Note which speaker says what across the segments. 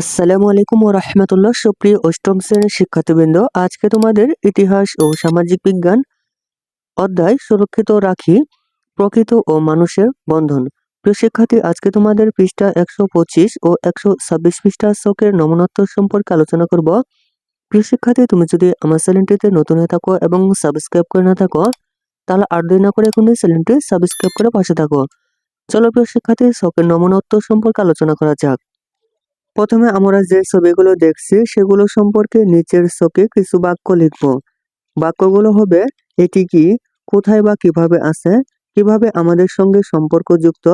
Speaker 1: আসসালামু আলাইকুম ও রহমতুল্লাহ। সুপ্রিয় অষ্টম শ্রেণির শিক্ষার্থীবৃন্দ, আজকে তোমাদের ইতিহাস ও সামাজিক বিজ্ঞান অধ্যায় সুরক্ষিত রাখি, প্রকৃত ও মানুষের বন্ধন। প্রিয় শিক্ষার্থী, আজকে তোমাদের পৃষ্ঠা একশো পঁচিশ ও একশো ছাব্বিশ পৃষ্ঠা শোকের নমনত্ব সম্পর্কে আলোচনা করব। প্রিয় শিক্ষার্থী, তুমি যদি আমার চ্যানেলটিতে নতুন হয়ে থাকো এবং সাবস্ক্রাইব করে না থাকো, তাহলে আর দেরি না করে এখনই চ্যানেলটি সাবস্ক্রাইব করে পাশে থাকো। চলো প্রিয় শিক্ষার্থী শোকের নমনত্ব সম্পর্কে আলোচনা করা যাক। প্রথমে আমরা যে ছবিগুলো দেখছি, সেগুলো সম্পর্কে নিচের শোকে কিছু বাক্য লিখব। বাক্যগুলো হবে, এটি কি? কোথায় বা কীভাবে আছে? কীভাবে আমাদের সঙ্গে সম্পর্কযুক্ত?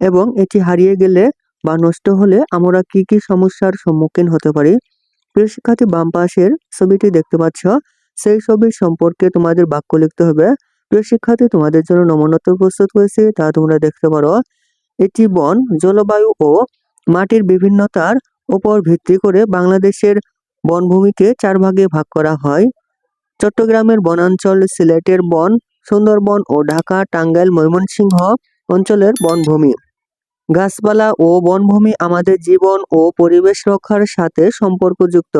Speaker 1: এবং এটি হারিয়ে গেলে বা নষ্ট হলে আমরা কি কি সমস্যার সম্মুখীন হতে পারি? প্রিয় শিক্ষার্থী, বাম পাশের ছবিটি দেখতে পাচ্ছ, সেই ছবির সম্পর্কে তোমাদের বাক্য লিখতে হবে। প্রিয় শিক্ষার্থী, তোমাদের জন্য নমনত্ব প্রস্তুত হয়েছে, তা তোমরা দেখতে পারো। এটি বন, জলবায়ু ও মাটির বিভিন্নতার উপর ভিত্তি করে বাংলাদেশের বনভূমিকে চার ভাগে ভাগ করা হয়। চট্টগ্রামের বনাঞ্চল, সিলেটের বন, সুন্দরবন ও ঢাকা, টাঙ্গাইল, ময়মনসিংহ অঞ্চলের বনভূমি। গাছপালা ও বনভূমি আমাদের জীবন ও পরিবেশ রক্ষার সাথে সম্পর্কযুক্ত।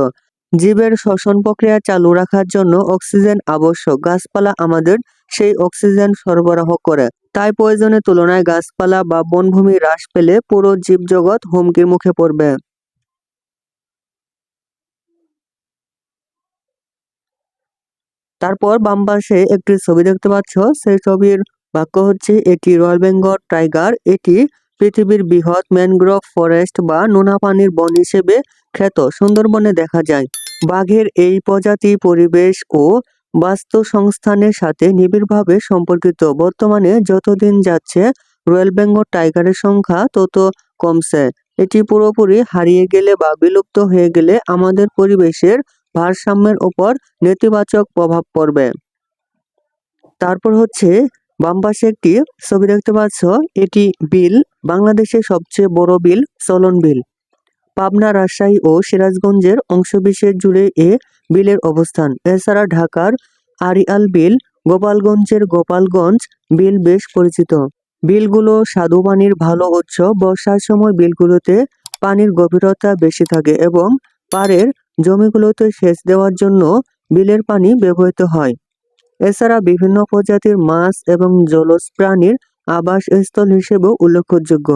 Speaker 1: জীবের শ্বসন প্রক্রিয়া চালু রাখার জন্য অক্সিজেন আবশ্যক। গাছপালা আমাদের সেই অক্সিজেন সরবরাহ করে। তাই প্রয়োজনের তুলনায় গাছপালা বা বনভূমি হ্রাস পেলে পুরো জীবজগৎ হুমকির মুখে পড়বে। তারপর বাম পাশে একটি ছবি দেখতে পাচ্ছ। সেই ছবির বাক্য হচ্ছে, এটি রয়্যাল বেঙ্গল টাইগার, এটি পৃথিবীর বৃহৎ ম্যানগ্রোভ ফরেস্ট বা নোনা পানির বন হিসেবে খ্যাত। সুন্দরবনে দেখা যায়, বাঘের এই প্রজাতি পরিবেশ ও বাস্তুসংস্থানের সাথে নিবিড়ভাবে সম্পর্কিত। বর্তমানে যতদিন যাচ্ছে, রয়্যাল বেঙ্গল টাইগারের সংখ্যা তত কমছে। এটি পুরোপুরি হারিয়ে গেলে বা বিলুপ্ত হয়ে গেলে আমাদের পরিবেশের ভারসাম্যের ওপর নেতিবাচক প্রভাব পড়বে। তারপর হচ্ছে, বাম পাশে একটি ছবি দেখতে পাচ্ছ, এটি বিল, বাংলাদেশের সবচেয়ে বড় বিল, চলন বিল। পাবনা, রাজশাহী ও সিরাজগঞ্জের অংশবিশেষ জুড়ে এ বিলের অবস্থান। এছাড়া ঢাকার আরিয়াল বিল, গোপালগঞ্জের গোপালগঞ্জ বিল বেশ পরিচিত। বিলগুলো স্বাদু পানির ভালো উৎস। বর্ষার সময় বিলগুলোতে পানির গভীরতা বেশি থাকে এবং পাড়ের জমিগুলোতে সেচ দেওয়ার জন্য বিলের পানি ব্যবহৃত হয়। এছাড়া বিভিন্ন প্রজাতির মাছ এবং জলজ প্রাণীর আবাসস্থল হিসেবেও উল্লেখযোগ্য।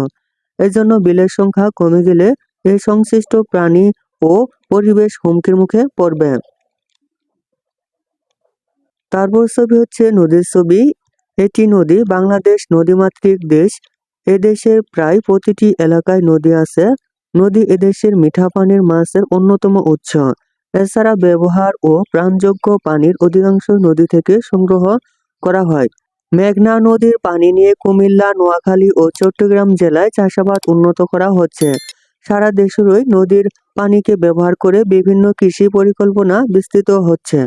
Speaker 1: এজন্য বিলের সংখ্যা কমে গেলে এই সংশ্লিষ্ট প্রাণী ও পরিবেশ হুমকির মুখে পড়বে। তারপর ছবি হচ্ছে নদীর ছবি। এটি নদী, বাংলাদেশ নদীমাতৃক দেশ। এদেশের প্রায় প্রতিটি এলাকায় নদী আছে। নদী এদেশের মিঠা পানির মাছের অন্যতম উৎস। এছাড়া ব্যবহার ও প্রাণযোগ্য পানির অধিকাংশ নদী থেকে সংগ্রহ করা হয়। মেঘনা নদীর পানি নিয়ে কুমিল্লা, নোয়াখালী ও চট্টগ্রাম জেলায় চাষাবাদ উন্নত করা হচ্ছে। সারা দেশেরই নদীর পানিকে ব্যবহার করে বিভিন্ন কৃষি পরিকল্পনা বিস্তৃত হচ্ছে।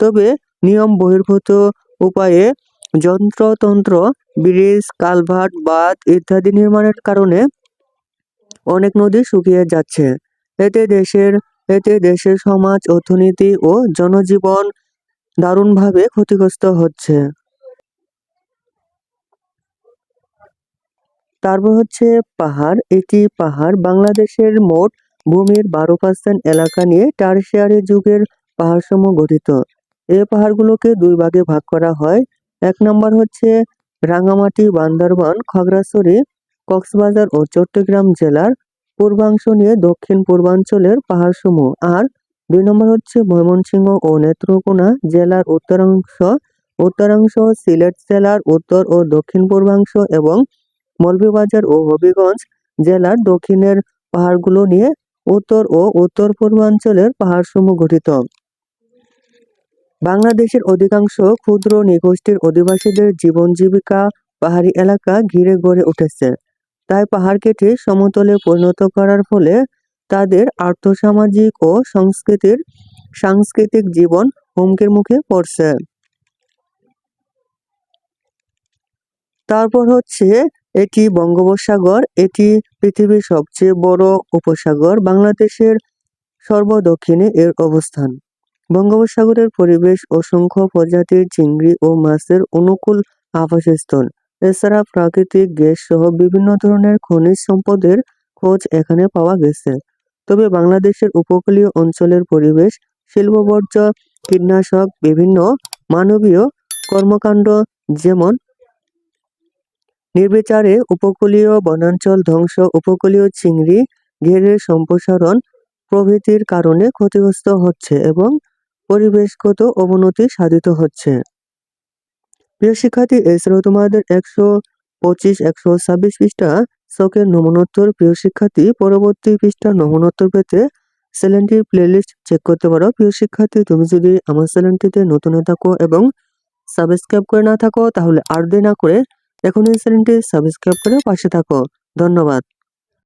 Speaker 1: তবে নিয়ম বহির্ভূত উপায়ে যন্ত্রতন্ত্র, ব্রিজ, কালভার্ট, বাঁধ ইত্যাদি নির্মাণের কারণে অনেক নদী শুকিয়ে যাচ্ছে। এতে দেশের এতে দেশের সমাজ, অর্থনীতি ও জনজীবন দারুণভাবে ক্ষতিগ্রস্ত হচ্ছে। তারপর হচ্ছে পাহাড়। এটি পাহাড়। বাংলাদেশের মোট ভূমির বারো পার্সেন্ট এলাকা নিয়ে টারশিয়ারি যুগের পাহাড়সমূহ গঠিত। এই পাহাড়গুলোকে দুই ভাগে ভাগ করা হয়। এক নম্বর হচ্ছে রাঙামাটি, বান্দরবান, খাগড়াছড়ি, কক্সবাজার ও চট্টগ্রাম জেলার পূর্বাংশ নিয়ে দক্ষিণ পূর্বাঞ্চলের পাহাড়সমূহ। আর দুই নম্বর হচ্ছে ময়মনসিংহ ও নেত্রকোনা জেলার উত্তরাংশ। উত্তরাংশ সিলেট জেলার উত্তর ও দক্ষিণ পূর্বাংশ এবং মৌলভীবাজার ও হবিগঞ্জ জেলার দক্ষিণের পাহাড়গুলো নিয়ে উত্তর ও উত্তর পূর্বাঞ্চলের পাহাড়সমূহ গঠিত। বাংলাদেশের অধিকাংশ ক্ষুদ্র নৃগোষ্ঠীর অধিবাসীদের জীবন জীবিকা পাহাড়ি এলাকা ঘিরে গড়ে উঠেছে। তাই পাহাড় কেটে সমতলে পরিণত করার ফলে তাদের আর্থসামাজিক ও সংস্কৃতির, সাংস্কৃতিক জীবন হুমকির মুখে পড়ছে। তারপর হচ্ছে এটি বঙ্গোপসাগর, এটি পৃথিবীর সবচেয়ে বড় উপসাগর, বাংলাদেশের সর্বদক্ষিণে এর অবস্থান। বঙ্গোপসাগরের পরিবেশ অসংখ্য প্রজাতির চিংড়ি ও মাছের অনুকূল আবাসস্থল। এছাড়া প্রাকৃতিক গ্যাস সহ বিভিন্ন ধরনের খনিজ সম্পদের খোঁজ এখানে পাওয়া গেছে। তবে বাংলাদেশের উপকূলীয় অঞ্চলের পরিবেশ শিল্প বর্জ্য কীটনাশক, বিভিন্ন মানবীয় কর্মকাণ্ড যেমন নির্বিচারে উপকূলীয় বনাঞ্চল ধ্বংস, উপকূলীয় চিংড়ি, ঘেরের সম্প্রসারণ প্রভৃতির কারণে ক্ষতিগ্রস্ত হচ্ছে এবং পরিবেশগত অবনতি সাধিত হচ্ছে। প্রিয় শিক্ষার্থী এছাড়াও তোমাদের একশো পঁচিশ, একশো ছাব্বিশ পৃষ্ঠা শখের নমুনোত্তর। প্রিয় শিক্ষার্থী, পরবর্তী পৃষ্ঠা নমুনোত্তর পেতে চ্যানেলটির প্লেলিস্ট চেক করতে পারো। প্রিয় শিক্ষার্থী, তুমি যদি আমার চ্যানেলটিতে নতুন থাকো এবং সাবস্ক্রাইব করে না থাকো, তাহলে আর দেরি না করে এখন এই চ্যানেলটি সাবস্ক্রাইব করে পাশে থাকো। ধন্যবাদ।